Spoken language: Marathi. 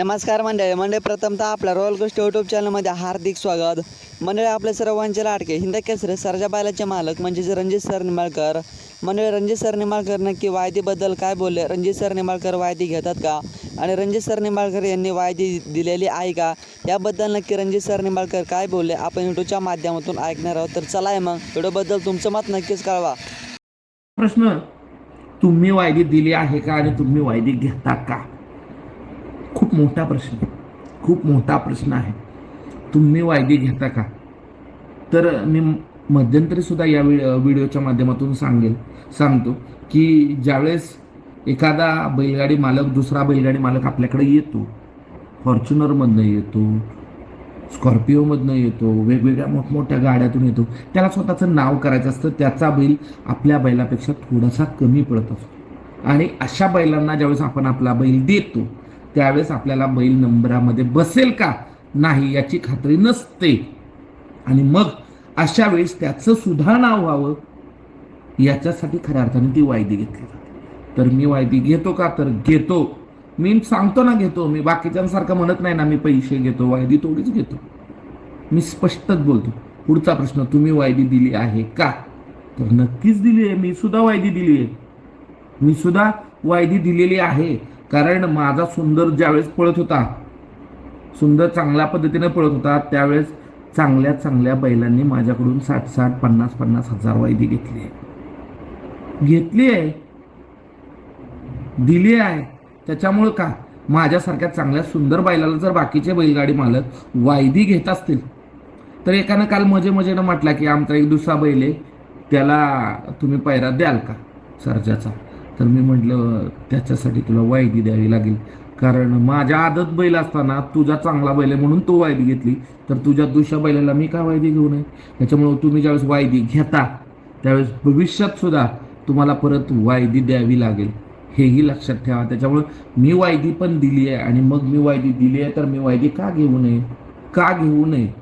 नमस्कार मंडळी मंडळी प्रथमतः आपल्या रॉयल गोष्ट यूट्यूब चॅनलमध्ये हार्दिक स्वागत. मंडळी आपल्या सर्वांचे लाडके हिंद केसरे सरजा बायलाचे मालक म्हणजेच रणजित सर निंबाळकर. मंडळी रणजित सर निंबाळकर नक्की वायदीबद्दल काय बोलले? रणजित सर निंबाळकर वायदी घेतात का? आणि रणजित सर निंबाळकर यांनी वायदी दिलेली आहे का? याबद्दल नक्की रणजित सर निंबाळकर काय बोलले? आपण यूट्यूबच्या माध्यमातून ऐकणार आहोत. तर चला आहे मग व्हिडिओबद्दल तुमचं मत नक्कीच कळवा. प्रश्न तुम्ही वायदी दिली आहे का आणि तुम्ही वायदी घेता का? खूप मोठा प्रश्न आहे. खूप मोठा प्रश्न आहे. तुम्ही वायदी घेता का? तर मी मध्यंतरी सुद्धा या व्हिडिओच्या माध्यमातून सांगेल सांगतो की ज्यावेळेस एखादा बैलगाडी मालक दुसरा बैलगाडी मालक आपल्याकडे येतो फॉर्च्युनरमधनं येतो स्कॉर्पिओमधनं येतो वेगवेगळ्या मोठमोठ्या गाड्यातून येतो त्याला स्वतःचं नाव करायचं असतं त्याचा बैल आपल्या बैलापेक्षा थोडासा कमी पडत असतो. आणि अशा बैलांना ज्यावेळेस आपण आपला बैल देतो त्यावेळेस आपल्याला बैल नंबरामध्ये बसेल का? नाही याची खात्री नसते. आणि मग अशा वेळेस त्याचं सुद्धा नाव व्हावं याच्यासाठी खऱ्या अर्थाने ती वायदी घेतली जाते. तर मी वायदी घेतो का? तर घेतो. मी सांगतो ना घेतो. मी बाकीच्यांसारखं म्हणत नाही ना मी पैसे घेतो वायदी थोडीच घेतो. मी स्पष्टच बोलतो. पुढचा प्रश्न तुम्ही वायदी दिली आहे का? तर नक्कीच दिली आहे. मी सुद्धा वायदी दिली आहे. मी सुद्धा वायदी दिलेली आहे. कारण माझा सुंदर ज्यावेळेस पळत होता सुंदर चांगल्या पद्धतीने पळत होता त्यावेळेस चांगल्या चांगल्या बैलांनी माझ्याकडून साठ साठ पन्नास पन्नास हजार वायदी घेतली. आहे घेतली आहे. दिली आहे. त्याच्यामुळं का? माझ्यासारख्या चांगल्या सुंदर बैलाला जर बाकीचे बैलगाडी मालक वायदी घेत असतील तर एकानं काल मजे मजेनं म्हटला की आमचा एक दुसरा बैल आहे त्याला तुम्ही पैरा द्याल का सर्जाचा? तर मी म्हटलं त्याच्यासाठी तुला वायदी द्यावी लागेल. कारण माझ्या आदत बैल असताना तुझा चांगला बैल आहे म्हणून तो वायदी घेतली. तर तुझ्या दुसऱ्या बैलाला मी का वायदी घेऊ नये? त्याच्यामुळं तुम्ही ज्यावेळेस वायदी घेता त्यावेळेस भविष्यात सुद्धा तुम्हाला परत वायदी द्यावी लागेल. हेही लक्षात ठेवा. त्याच्यामुळं मी वायदी पण दिली आहे आणि मग मी वायदी दिली आहे तर मी वायदी का घेऊ नये? का घेऊ नये?